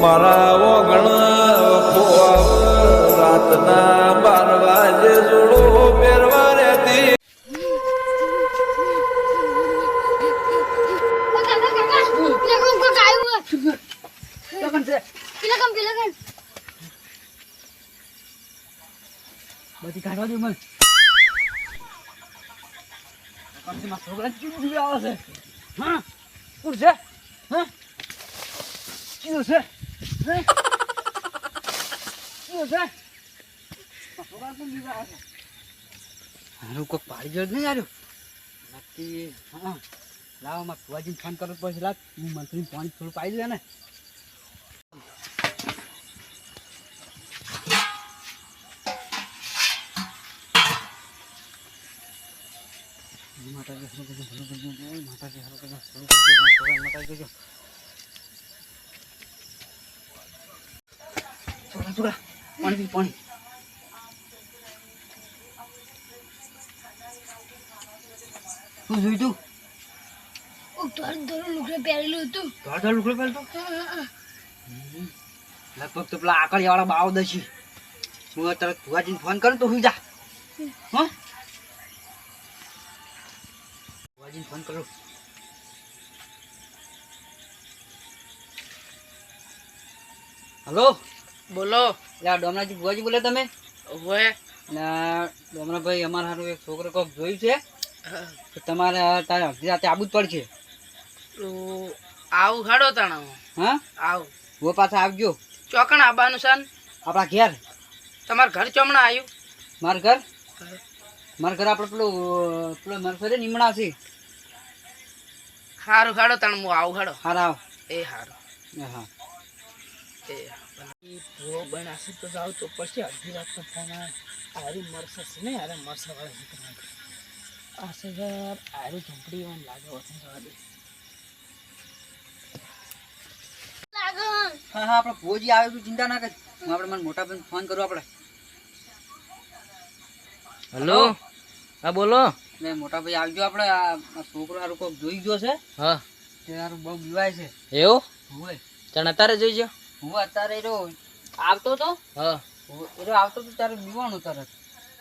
મારા ઓગણ રાતના બાર વાગે જોડો પહેરવા રહેતી બધી કાઢવા દે છોકરા ચીડું આવે છે? હા? કુર છે? હા? ચીડું છે? છે આ છોકરા કોણ ચીડું આવે છે હારું પાડી જોડ નહીં આવ્યું નક્કી હા લાવો માં ફુવાજીને ફોન કરવો પડશે લાગ હું મંત્રી ફોન થોડું પાઈ દે ને માતાજી માતાજી માતાજી છોકરા પાણી પી પાણી. શું જોયું તું. લગભગ તો પેલા બાવ હું તરત ભુવાજીને ફોન કરું તો જા. હા? ભુવાજીને ફોન કરું. હલો? બોલો. યા ડોમરાજી ભુવાજી બોલે તમે? હોય અને ડોમરાભાઈ અમારા હારું એક છોકરો કોક જોયું છે? તો તમારે તારે અડધી રાતે આવવું જ પડશે. આવું હાડો તાણા હા? આવું. હું પાછા આવજો. ચોકણ આબાનું સન આપણા ઘેર. તમારા ઘર ચોમણા આવ્યું મારું ઘર? મારું ઘર આપણે પેલું પેલું મારું ઘરે નીમણા છે. સારું હાડો તણ હું આવું હાડો. હારા આવ. એ હારો. હા એ ભૂવો બનાશે તો જાવ તો પછી અડધી રાત તો ફોન આરી મરશે ને અરે મરશે વાળા દીકરા આ છે આરી ઝૂંપડી એમ લાગે વતન જવા દે. હા હા આપણે ભોજી આવે તું ચિંતા ના કર. હું આપણે મને મોટા ભાઈને ફોન કરું આપણે હેલો? હા બોલો. ને મોટા ભાઈ આવજો આપણે આ આ છોકરો હારું કોક જોઈ ગયો છે. હા. તે બહુ બીવાય છે. એવું? હોય. તને અત્યારે જોઈજો હું અત્યારે એરો આવતો તો? હા. એરો આવતો તો તારે બીવાનું તરત.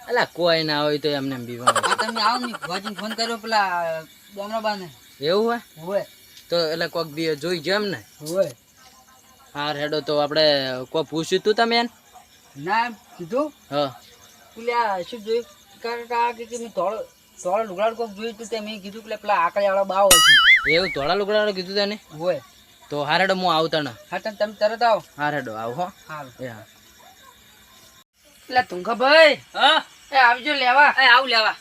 અલા કોઈ ના હોય તો એમને એમ બીવાનું. તમે આવો ને ભુવાજીને ફોન કર્યો પેલા ડોમરાબાને. એવું હોય? હોય. તો એટલે કોક દી જોઈ જેમ ને? હોય. હાર હેડો તો આપણે કોઈ પૂછ્યું તું તમે એને? ના કીધું? હા. પેલા શું જોયું? કાકા કે કે મેં ધોળો ધોળા લુગડાડ કોક જોયું તું તે મેં કીધું પેલા પેલા વાળા બાવ એવું ધોળા લુગડા કીધું તને? હોય. તો હારેડો હું આવતા ને હા તમે તમે તરત આવો. હારેડો આવો હો. એ હા. એટલે તુંખા ભાઈ. હા? એ આવજો લેવા. એ આવું લેવા.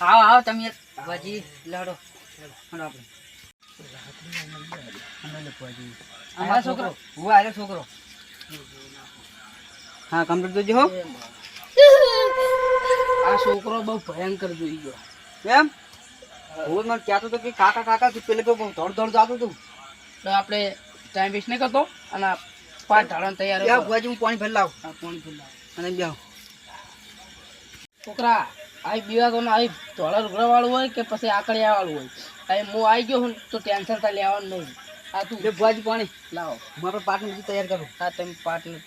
આવો આવો તમે ભાજી લડો. આપણે. આ છોકરો. હું આરે છોકરો. હા કમ્પ્લીટ જોજો હો? આ છોકરો બહુ ભયંકર જોઈ ગયો. એમ? હું. મને કહેતો હતો કે કાકા કાકા તું પેલે તો ધોડ ધોડ જાતો તું. તો આપણે ટાઈમ વેસ્ટ નહીં કરતો અને પાંચ ઢાળણ તૈયાર ભુવાજી હું પાણી ભરી લાવ. પાણી ભરી લાવ. અને બે છોકરા આ બીવા તો આ ધોળા લુગડા વાળું હોય કે પછી આકડિયા વાળું હોય? આ હું આવી ગયો હું તો ટેન્શન તો લેવાનું નહીં. આ તું ભુવાજી પાણી. લાવો. હું આપણે પાટનું તૈયાર કરું. આ તમે પાટને.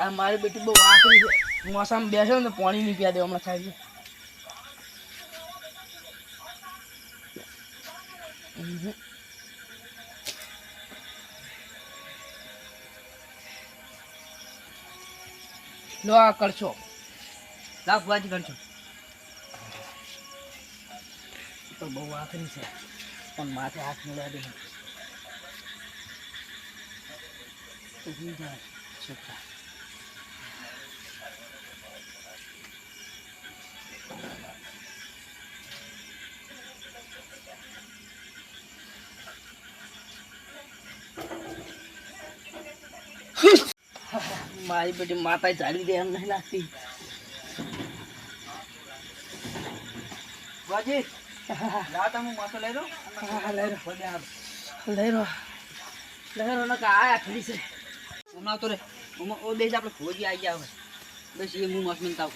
આ મારી બેટી બહુ વાસળી છે. મોસામાં બેસે ને પાણી નહીં પીવા દેવા હમણાં થાય છે લો આ કરશો. લાવ ભુવાજી કરજો. તો બહુ આખરી છે. પણ માથે હાથ મળવા દે. તો જાય? છોકરા. મારી બેટી માતા ચાલી દે એમ નહીં લાગતી. ભુવાજી લાવ તમે માથો લઈ લો. લઈ લો. લઈ રો લઈ રો નકા છે. હમણાં તો રે ઓ દેશ આપણે ભુવાજી આવી ગયા હવે. બસ એ હું મસ્ત મિલતા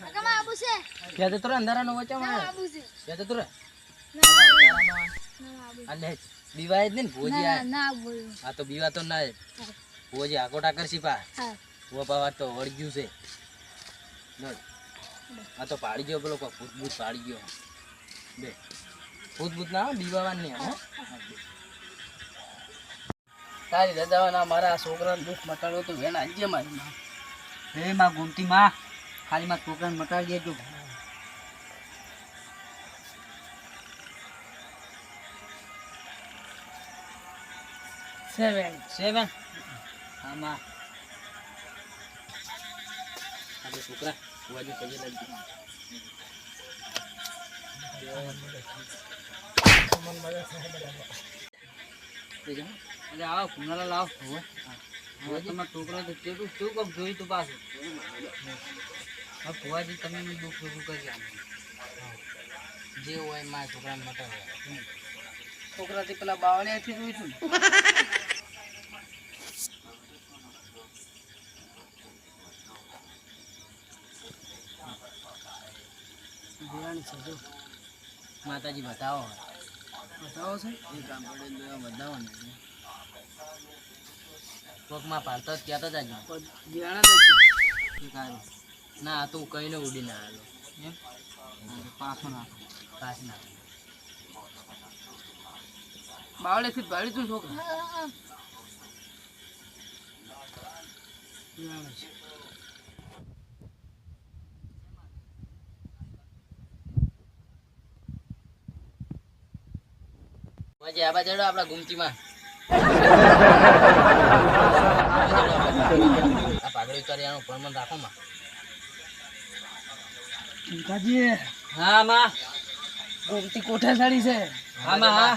કાકા માં આબુ છે? જતો રે? અંધારાનો વચ્ચે છે? જતો રે? ના અંધારાનો આ. ના આવું આ લે બીવાય જ ને ભોજી આ આ તો બીવા તો ના ભોજી આકોટા કરશી પા. ઓ પાવા તો વળગ્યું છે. આ તો પાડી ગયો પેલો ભૂત ભૂત પાડી ગયો. બે. ભૂત ભૂત ના બીવાવાન નહીં હો. તારી દાદા મારા છોકરાને દુઃખ મટાડો તો વેણ આજે મારી માં. હે માં ગુમતી માં ખાલી માં છોકરાને મટાડી દેજો. સેવન સેવન હા માં આજે છોકરા વાજુ પગે લાગી અરે આવો કુનાલા લાવો હવે તમારા છોકરા તો કેટલું શું કોક જોયું તું પાછું ફુવાજી તમે મને દુઃખ ભેગું કરી. જે હોય મારા છોકરાને મટાડો છોકરાથી પેલા બાવળિયાથી જોયું તું ને? દેવાની છે જો. માતાજી બતાવો. બતાવો છે? એ કામ પડે બતાવો ને. કોકમાં પાલતો જ કહેતો જાજો. કાંઈ. ના આ તો કઈને ઉડીને આવેલો એમ? હા, પાછો નાખો પાસ ના. બાવળિયાથી ભાડી તું છોકરા હા હા દેવાના છે. પછી આબા ચડો આપણા ગુમતીમાં. પાઘડી કર્યાનું પ્રમાણ રાખો માં. હા માં. ગોમતી કોઠા સાડી છે. હા માં હા.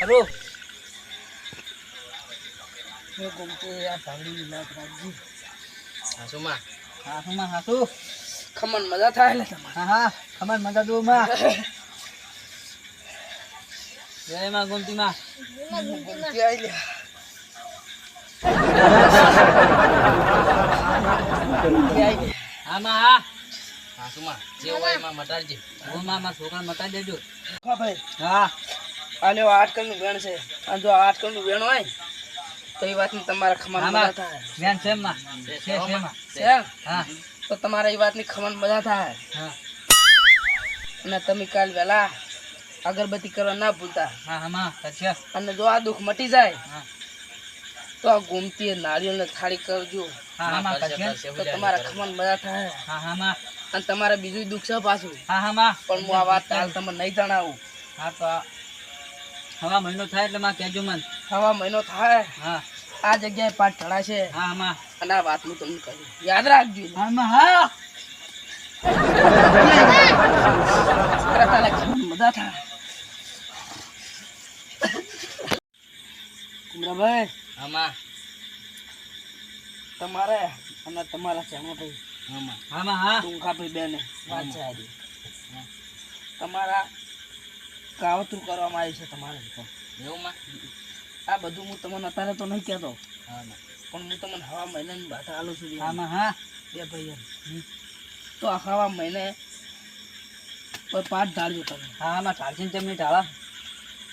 હલો. ગોમતી આ ભાવડી લાગ રાખજી. હાસુ માં. હાથું માં હાથું ખમણ મજા થાય એટલે હા હા. ખબર મજા દો માં. જય માં ગુમતી માં લે હા માં? હા હાસુ જે હોય એમાં મટાડજે. ઓ માં છોકરા મતા દેજો. હા ભાઈ. હા. આ લ્યો આઠ કલનું વેણ છે. અને જો આઠ કલનું વેણ હોય તો એ વાતની તમારા ખમણ મજા થાય. વેણ છે માં છે છે માં છે હા. તો તમારા એ વાતની ખમણ મજા થાય. હા. અને તમે કાલ વહેલા અગરબત્તી કરવા ના ભૂલતા. હા હા માં અને જો આ દુઃખ મટી જાય તો આ ગોમતી નાળિયેરને થાળી કરજો. હા માં તો તમારા. ખમણ મજા થાય. હા હા માં. અને તમારે બીજું દુઃખ છે પાછું. હા હા માં. પણ હું આ વાત તમને નહીં જણાવું. હા તો હવા મહિનો થાય એટલે માં કહેજો મન. હવા મહિનો થાય હા. આ જગ્યાએ પાઠ ચડાશે. હા માં. અને આ વાત હું તમને કહ્યું યાદ રાખજો. હા માં હા. મજા થાય. કુમરાભાઈ આમાં. તમારે અને તમારા ચણાભાઈ આમાં. આમાં હા? ટૂંકાભાઈ બેને. વાત છે આજે. તમારા કાવતરું કરવામાં આવી છે તમારે. એવું માં આ બધું હું તમને અત્યારે તો નહીં કહેતો. હા પણ હું તમને હવા મહિનાની વાત આલું છું આમાં હા? બે ભાઈઓ. તો આ હવા મહિને પાંચ ઢાળજો તમે. હા માં ઢાળશે ને તમને ઢાળા.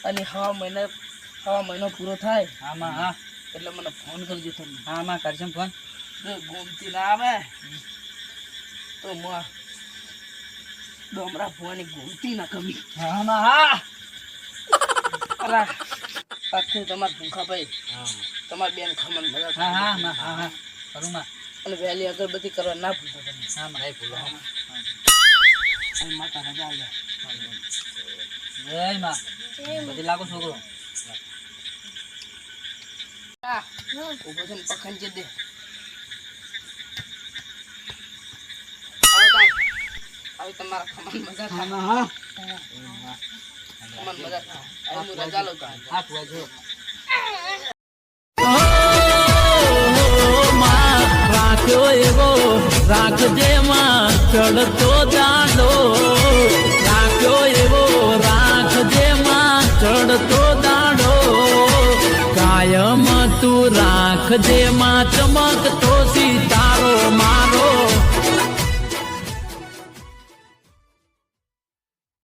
અને હવા મહિને હવા મહિનો પૂરો થાય. હા માં હા. એટલે મને ફોન કરજો તમે. હા માં કરશે ફોન ગોમતી ના આવે તો માં ડોમરા ભવાની ગોમતી ના કમી. હા માં હા. અલા પાછું તમાર ભૂખાભાઈ તમારમાં બેન ખમણ મજા હા થાય. હા માં હા હા. ખરું માં. અને વહેલી અગરબત્તી કરવા ના ભૂલતા તમે. હા માં ભૂલો. અને માતા રજા લે જય માં. બધી લાગો છોકરો. Ah, ubo dun pakhan jede. Ayo તમારા રાખ્યો એવો રાખજે માં ચડતો દાંડો રાખ્યો એવો રાખજે માં ચડતો રાખજે માં ચમકતો સીતા